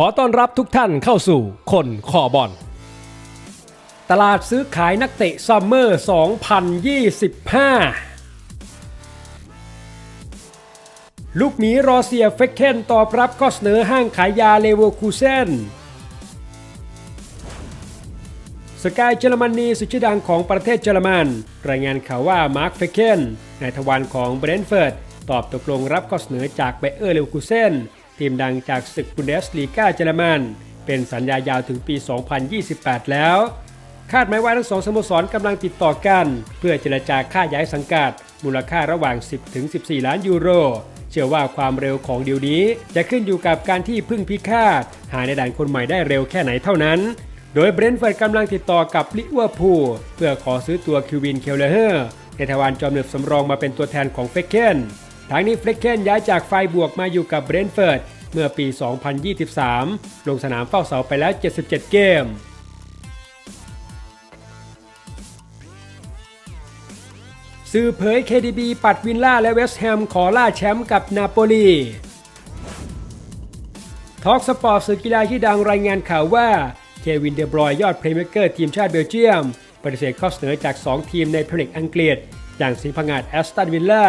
ขอต้อนรับทุกท่านเข้าสู่คนคอบอล ตลาดซื้อขายนักเตะซัมเมอร์ 2025 ลูกหมีรอเซียเฟกเคนตอบรับข้อเสนอห้างขายยาเลเวอร์คูเซนสกายเยอรมนีสุดชื่อดังของประเทศเยอรมัน รายงานข่าวว่ามาร์คเฟเคนนายทวารของเบรนเฟิร์ดตอบตกลงรับข้อเสนอจากไบเออร์เลวคูเซน ทีมดังจากศึกบุนเดสลีกาเยอรมัน เป็นสัญญายาวถึงปี 2028 แล้ว คาดหมายว่าทั้งสองสโมสรกำลังติดต่อกัน เพื่อเจรจาค่าย้ายสังกัด มูลค่าระหว่าง 10ถึง14 ล้านยูโรเชื่อว่าความเร็วของเดีลนี้ จะขึ้นอยู่กับการที่พึ่งพิฆาตหาในด่านคนใหม่ได้เร็วแค่ไหนเท่านั้น โดยเบรนท์เฟิร์ดกำลังติดต่อกับลิเวอร์พูลเพื่อขอซื้อตัวคิววินเคลเลอร์ในทวารจอมเหนืบสำรองมาเป็นตัวแทนของเฟกเคน ทางนี้เฟกเคนย้ายจากไฟบวกมาอยู่กับเบรนท์เฟิร์ดเมื่อปี 2023 ลงสนามเฝ้าเสาไปแล้ว 77 เกมสื่อเผย KDB ปัดวินล่าและเวสต์แฮมขอล่าแชมป์กับนาโปลีทอกสปอร์ตสื่อกีฬาที่ดังรายงานข่าวว่า เควินเดบรอยยอดเพลย์เม k เกอร์ทีมชาติเบลเยียม ปฏิเสธข้อเสนอจาก 2 ทีมในพรีเมียร์อังกฤษ อย่างสิงห์พังงาดแอสตันวิลล่า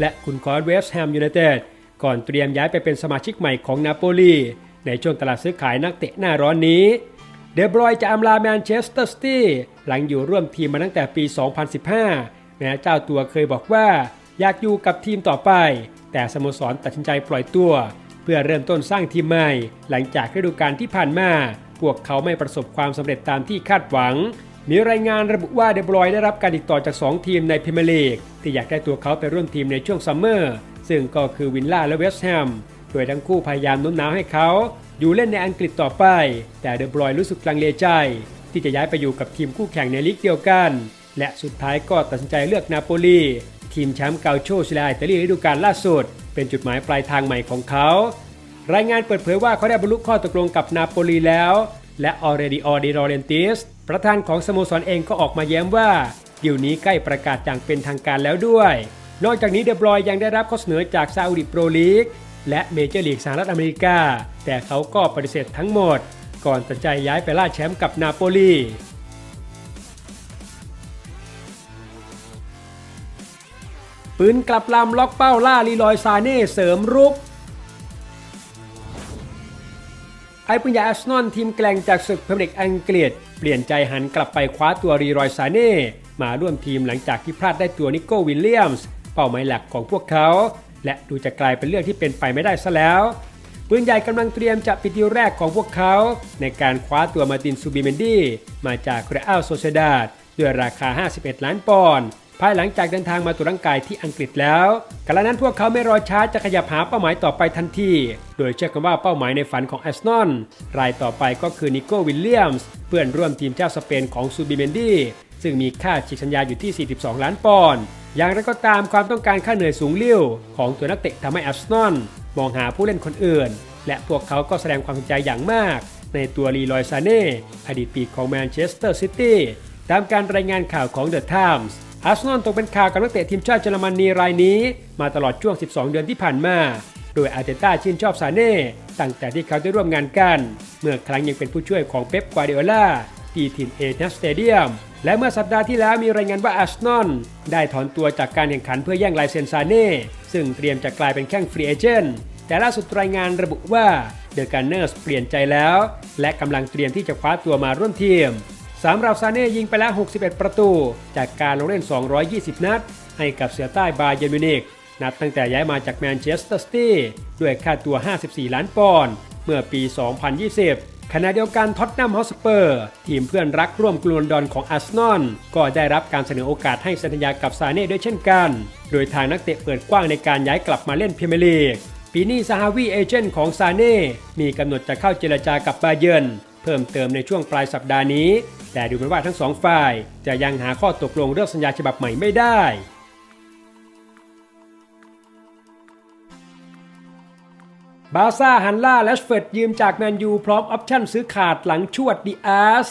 และคุณคอร์เวสแฮมยูไนเต็ดก่อนเตรียมย้ายไปเป็นสมาชิกใหม่ของนาโปลีในช่วงตลาดซื้อขายนักเตะหน้าร้อนนี้ เดบรอยจะอำลาแมนเชสเตอร์ซิตี้หลังอยู่ร่วมทีมมาตั้งแต่ปี 2015 แม้เจ้าตัวเคยบอกว่าอยากอยู่กับทีมต่อไป แต่สโมสรตัดสินใจปล่อยตัว เพื่อเริ่มต้นสร้างทีมใหม่ หลังจากฤดูกาลที่ผ่านมา พวกเขาไม่ประสบความสำเร็จตามที่คาดหวัง มีรายงานระบุว่าเดบรอยได้รับการติดต่อจาก 2 ทีมในพรีเมียร์ลีกที่อยากได้ตัวเขาไปร่วมทีมในช่วงซัมเมอร์ ซึ่งก็คือวินล่าและเวสต์แฮม โดยทั้งคู่พยายามโน้มน้าวให้เขา อยู่เล่นในอังกฤษต่อไป แต่เดบรอยรู้สึกลังเลใจ ที่จะย้ายไปอยู่กับทีมคู่แข่งในลีกเดียวกัน และสุดท้ายก็ตัดสินใจเลือกนาโปลีทีมแชมป์เกาโชซิลาอิตาลีฤดูกาลล่าสุด เป็นจุดหมายปลายทางใหม่ของเขา รายงานเปิดเผยว่าเขาได้บรรลุข้อตกลงกับนาโปลีแล้ว และออเรดิออเดรเรนติส ประธานของสโมสรเองก็ออกมาแย้มว่าดีลนี้ใกล้ประกาศอย่างเป็นทางการแล้วด้วย นอกจากนี้เดบรอยยังได้รับข้อเสนอจากซาอุดิโปรลีกและเมเจอร์ลีกสหรัฐอเมริกา แต่เขาก็ปฏิเสธทั้งหมด ก่อนตัดใจย้ายไปล่าแชมป์กับนาโปลีปืนกลับลำล็อกเป้าล่าลีลอยซาเน่เสริมรุก ปุญญาอาร์เซนอลทีมแกล่งจากศึกพรีเมียร์ลีกอังกฤษ เปลี่ยนใจหันกลับไปคว้าตัวรีรอยซาเน่มาร่วมทีมหลังจากที่พลาดได้ตัวนิโก้วิลเลียมส์เป้าหมายหลักของพวกเขา และดูจะกลายเป็นเรื่องที่เป็นไปไม่ได้ซะแล้วปืนใหญ่กำลังเตรียมจะปิดดีลแรกของพวกเขา ในการคว้าตัวมาตินซูบิเมนดี้มาจากเรอัลโซเซดาดด้วยราคา 51 ล้านปอนด์ ภายหลังจากเดินทางมาตรวจร่างกายที่อังกฤษแล้วกระนั้นพวกเขาไม่รอช้าจะขยับหาเป้าหมายต่อไปทันที โดยเชื่อกันว่าเป้าหมายในฝันของแอสนอนรายต่อไปก็คือนิโก้วิลเลียมส์เพื่อนร่วมทีมเจ้าสเปนของซูบิเมนดีซึ่งมีค่าฉีกสัญญาอยู่ที่ 42 ล้านปอนด์อย่างไรก็ตามความต้องการค่าเหนื่อยสูงเลิ่วของตัวนักเตะทำให้แอสนอนมองหาผู้เล่นคนอื่น และพวกเขาก็แสดงความสนใจอย่างมาก ในตัวลีลอยซาเน่อดีตปีกของแมนเชสเตอร์ซิตี้ตามการรายงานข่าวของเดอะไทมส์ อาร์เซนอลตกเป็นข่าวกับนักเตะทีมชาติเยอรมนีรายนี้ มาตลอดช่วง 12 เดือนที่ผ่านมา โดยอาร์เตต้าชื่นชอบซาเน่ตั้งแต่ที่เขาได้ร่วมงานกัน เมื่อครั้งยังเป็นผู้ช่วยของเป๊ปกวาร์ดิโอลาที่ทีมเอเนสเตเดียมและเมื่อสัปดาห์ที่แล้วมีรายงานว่าอาร์เซนอลได้ถอนตัวจากการแข่งขันเพื่อแย่งลายเซนซาเน่ซึ่งเตรียมจะกลายเป็นแข้งฟรีเอเจนต์แต่ล่าสุดรายงานระบุว่าเดอะการเนอร์สเปลี่ยนใจแล้ว และกำลังเตรียมที่จะคว้าตัวมาร่วมทีม สำหรับซาเน่ยิงไปแล้ว 61 ประตู จากการลงเล่น 220 นัด ให้กับเสือใต้บาเยร์นมิวนิกนับตั้งแต่ย้ายมาจากแมนเชสเตอร์ซิตี้ด้วยค่าตัว 54 ล้านปอนด์เมื่อปี 2020 ขณะเดียวกันท็อตแนมฮอสเปอร์ ทีมเพื่อนรักร่วมกรุงลอนดอนของอาร์เซนอลก็ได้รับการเสนอโอกาสให้สัญญากับซาเน่ด้วยเช่นกัน โดยทางนักเตะเปิดกว้างในการย้ายกลับมาเล่นพรีเมียร์ลีกปีนี้ซาฮาวีเอเจนต์ของซาเน่มีกำหนดจะเข้าเจรจากับบาเยิร์นเพิ่มเติมในช่วงปลายสัปดาห์นี้ แต่ดูเหมือนว่าทั้งสองฝ่ายจะยังหาข้อตกลงเรื่องสัญญาฉบับใหม่ไม่ได้บาซ่าฮันล่าและเฟิร์ดยืมจากแมนยูพร้อมออปชั่นซื้อขาดหลังชวดดีอาส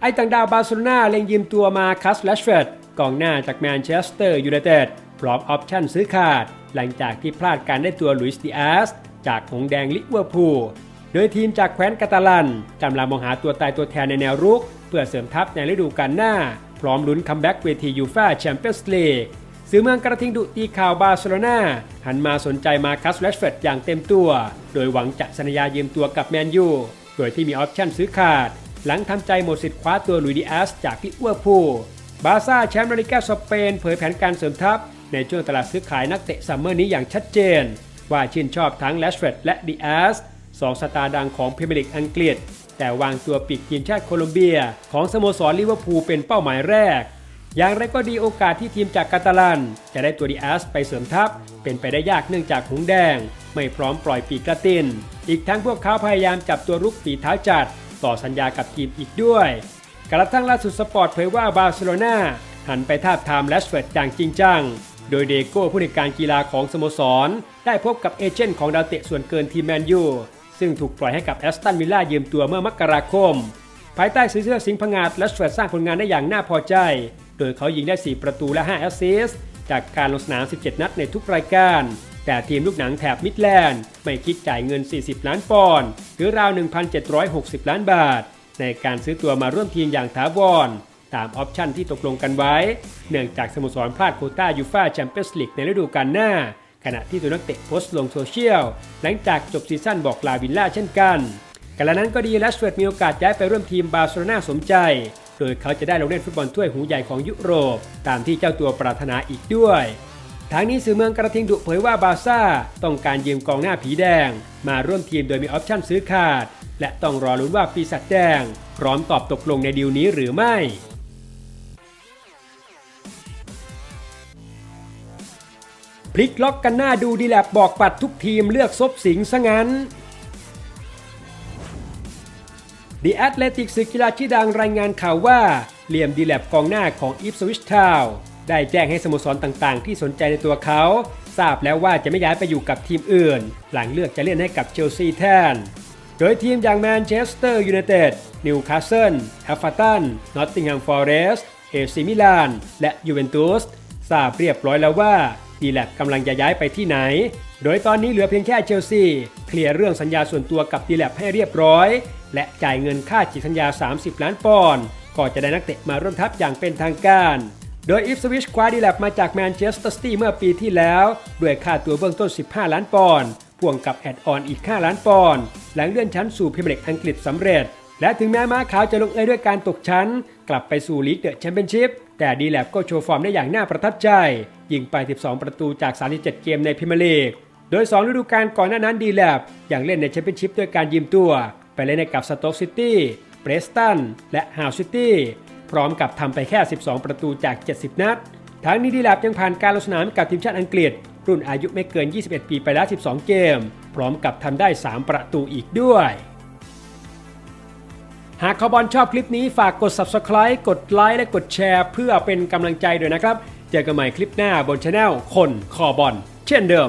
ไอต่างดาวบาร์เซโลนาเล็งยืมตัวมาคัสแลชเฟิร์ดกองหน้าจากแมนเชสเตอร์ยูไนเต็ดพร้อมออปชั่นซื้อขาด หลังจากที่พลาดการได้ตัวลุยส์ดีอาสจากหงแดงลิเวอร์พูล โดยทีมจากแคว้นกาตาลันกำลังมองหาตัวตายตัวแทนในแนวรุก เพื่อเสริมทัพในฤดูกาลหน้า พร้อมลุ้นคัมแบ็กเวทียูฟ่าแชมเปี้ยนส์ลีกสื่อเมืองกระทิงดุตีข่าวบาร์เซโลนาหันมาสนใจมาคัสแรชเฟิร์ดอย่างเต็มตัว โดยหวังจะสัญญายืมตัวกับแมนยูโดยที่มีออปชั่นซื้อขาด หลังทำใจหมดสิทธิ์คว้าตัวลุยดิอาสจากลิเวอร์พูลบาซ่าแชมป์ลาลิกาสเปนเผยแผนการเสริมทัพ ในช่วงตลาดซื้อขายนักเตะซัมเมอร์นี้อย่างชัดเจน ว่าชื่นชอบทั้งแลชเฟรดและดิอาส สองสตาร์ดังของพรีเมียร์ลีกอังกฤษ แต่วางตัวปีกทีมชาติโคลอมเบีย ของสโมสรลิเวอร์พูลเป็นเป้าหมายแรก อย่างไรก็ดีโอกาสที่ทีมจากกาตาลัน จะได้ตัวดิอาสไปเสริมทัพ เป็นไปได้ยากเนื่องจากหงแดง ไม่พร้อมปล่อยปีกกระติน อีกทั้งพวกเขาพยายามจับตัวรุกฝีเท้าจัด ต่อสัญญากับทีมอีกด้วยกระทั่งล่าสุดสปอร์ตเผยว่าบาร์เซโลนาหันไปทาบทามแลชเฟิร์ดอย่างจริงจัง โดยเดโก้ผู้ในการกีฬาของสโมสร ได้พบกับเอเจนต์ของดาวเตะส่วนเกินทีมแมนยู ซึ่งถูกปล่อยให้กับแอสตันวิลล่ายืมตัวเมื่อมกราคม ภายใต้สีเสื้อสิงห์พงาดแลชเฟิร์ดสร้างผลงานได้อย่างน่าพอใจ โดยเขายิงได้ 4 ประตูและ 5 แอสซิสต์จากการลงสนาม 17 นัดในทุกรายการ แต่ทีมลูกหนังแถบมิดแลนด์ไม่คิดจ่ายเงิน 40 ล้านปอนด์หรือราว 1,760 ล้านบาท ในการซื้อตัวมาร่วมทีมอย่างถาวรตามออปชั่นที่ตกลงกันไว้ เนื่องจากสโมสรพลาดโคต้ายูฟ่าแชมเปี้ยนส์ลีกในฤดูกาลหน้า ขณะที่ตัวนักเตะโพสต์ลงโซเชียล หลังจากจบซีซั่นบอกลาวิลล่าเช่นกันกระนั้นก็ดีแลชเฟิร์ดมีโอกาสย้ายไปร่วมทีมบาร์เซโลนาสมใจ โดยเขาจะได้ลงเล่นฟุตบอลถ้วยหูใหญ่ของยุโรป ตามที่เจ้าตัวปรารถนาอีกด้วยทางนี้สื่อเมืองกระทิงดุเผยว่าบาร์ซ่าต้องการยืมกองหน้าผีแดง มาร่วมทีมโดยมีออปชั่นซื้อขาด และต้องรอลุ้นว่าปีศาจแดง พร้อมตอบตกลงในดีลนี้หรือไม่ ลิกล็อกกันหน้าดูดีแลบบอกปัดทุกทีมเลือกซบสิงซะงั้น The Athletic สื่อกีฬาชื่ดังรายงานข่าวว่าเหลี่ยมดีแลบกองหน้าของ Ipswich Town ได้แจ้งให้สโมสรต่างๆ ที่สนใจในตัวเขา ทราบแล้วว่าจะไม่ย้ายไปอยู่กับทีมอื่น หลังเลือกจะเล่นให้กับเชลซีแทน โดยทีมอย่างแมนเชสเตอร์ยูไนเต็ดนิวคาสเซิลแอฟเฟอร์ตันนอตติงแฮมฟอเรสต์เอซิมิลานและยูเวนตุสทราบเรียบร้อยแล้วว่า ดีแลบกำลังจะย้ายไปที่ไหน โดยตอนนี้เหลือเพียงแค่เชลซีเคลียร์เรื่องสัญญาส่วนตัวกับดีแลบให้เรียบร้อย และจ่ายเงินค่าจิตสัญญา 30 ล้านปอนด์ก็จะได้นักเตะมาร่วมทัพอย่างเป็นทางการโดยอิฟสวิชคว้าดีแลบมาจากแมนเชสเตอร์ซิตี้เมื่อปีที่แล้ว ด้วยค่าตัวเบื้องต้น 15 ล้านปอนด์พ่วงกับแอดออนอีก 5 ล้านปอนด์หลังเลื่อนชั้นสู่พรีเมียร์ลีกอังกฤษสำเร็จ และถึงแม้ม้าขาวจะลงเอยด้วยการตกชั้น กลับไปสู่ลีกเดอะแชมเปี้ยนชิพแต่ดีแลบก็โชว์ฟอร์มได้อย่างน่าประทับใจ ยิงไป 12 ประตูจาก 37 เกมในพรีเมียร์ลีก โดย 2 ฤดูกาลก่อนหน้านั้นดีแลบยังเล่นในแชมเปี้ยนชิพด้วยการยืมตัว ไปเล่นในกับสโต๊กซิตี้เบรสตันและฮาวซิตี้พร้อมกับทำไปแค่ 12 ประตูจาก 70 นัด ทั้งนี้ดีแลบยังผ่านการลงสนามกับทีมชาติอังกฤษ รุ่นอายุไม่เกิน 21 ปีไปแล้ว 12 เกม พร้อมกับทำได้ 3 ประตูอีกด้วย หากคอบอลชอบคลิปนี้ฝากกด subscribe กดไลค์และกดแชร์ เพื่อเป็นกำลังใจด้วยนะครับ เจอกันใหม่คลิปหน้าบนช anel คนคอบอลเช่นเดิม